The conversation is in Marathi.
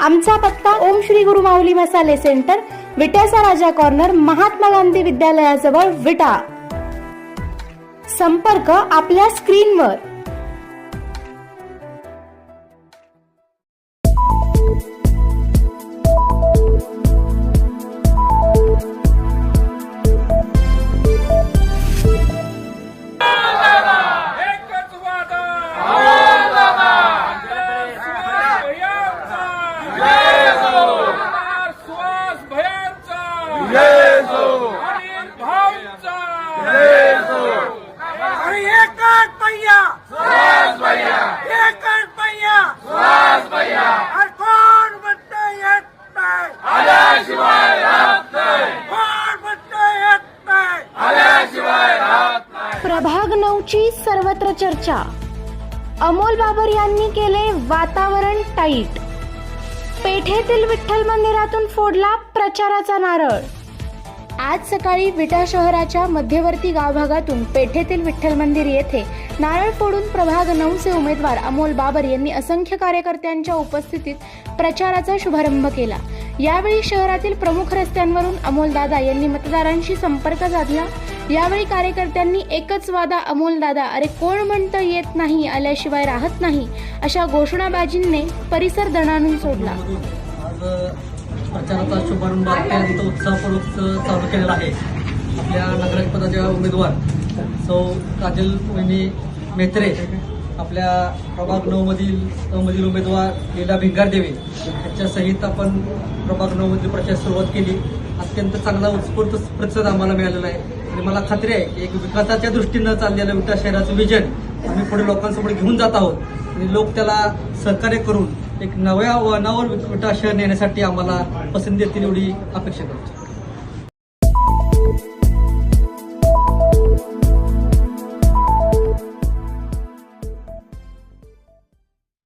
आमचा पत्ता ओम श्री गुरु माऊली मसाले सेंटर विट्याचा राजा कॉर्नर महात्मा गांधी विद्यालयाजवळ विटा. संपर्क आपल्या स्क्रीनवर. कोण म्हणतं येत नाही? कोण म्हणतं येत नाही. प्रभाग नऊची सर्वत्र चर्चा. अमोल बाबर यांनी केले वातावरण टाईट. पेठेतील विठ्ठल मंदिरातून फोडला प्रचाराचा नारळ. आज सकाळी विटा शहराच्या मध्यवर्ती गावभागातून पेठेतील विठ्ठल मंदिर येथे नारळ फोडून प्रभाग नऊचे उमेदवार अमोल बाबर यांनी असंख्य कार्यकर्त्यांच्या उपस्थितीत प्रचाराचा शुभारंभ केला. यावेळी शहरातील प्रमुख रस्त्यांवरून अमोलदादा यांनी मतदारांशी संपर्क साधला. यावेळी कार्यकर्त्यांनी एकच वादा अमोलदादा अरे कोण म्हणतं येत नाही आल्याशिवाय राहत नाही? अशा घोषणाबाजींनी परिसर दणाणून सोडला. प्रचाराचा शुभारंभ अत्यंत उत्साहपूर्वक चालू केलेला आहे. आपल्या नगराध्यक्ष पदाच्या उमेदवार सौ काजल वहिनी मेत्रे आपल्या प्रभाग नऊमधील मधील उमेदवार लीला भिंगारदेवी यांच्या सहित आपण प्रभाग नऊमधील प्रचार सुरुवात केली. अत्यंत चांगला उत्स्फूर्त प्रतिसाद आम्हाला मिळालेला आहे. आणि मला खात्री आहे की एक विकासाच्या दृष्टीनं चाललेलं विटा शहराचं विजन आम्ही पुढे लोकांसमोर घेऊन जात आहोत. आणि लोक त्याला सहकार्य करून एक नव्या वळणावर विटा शहर नेण्यासाठी आम्हाला पसंती देतील एवढी अपेक्षा करतो.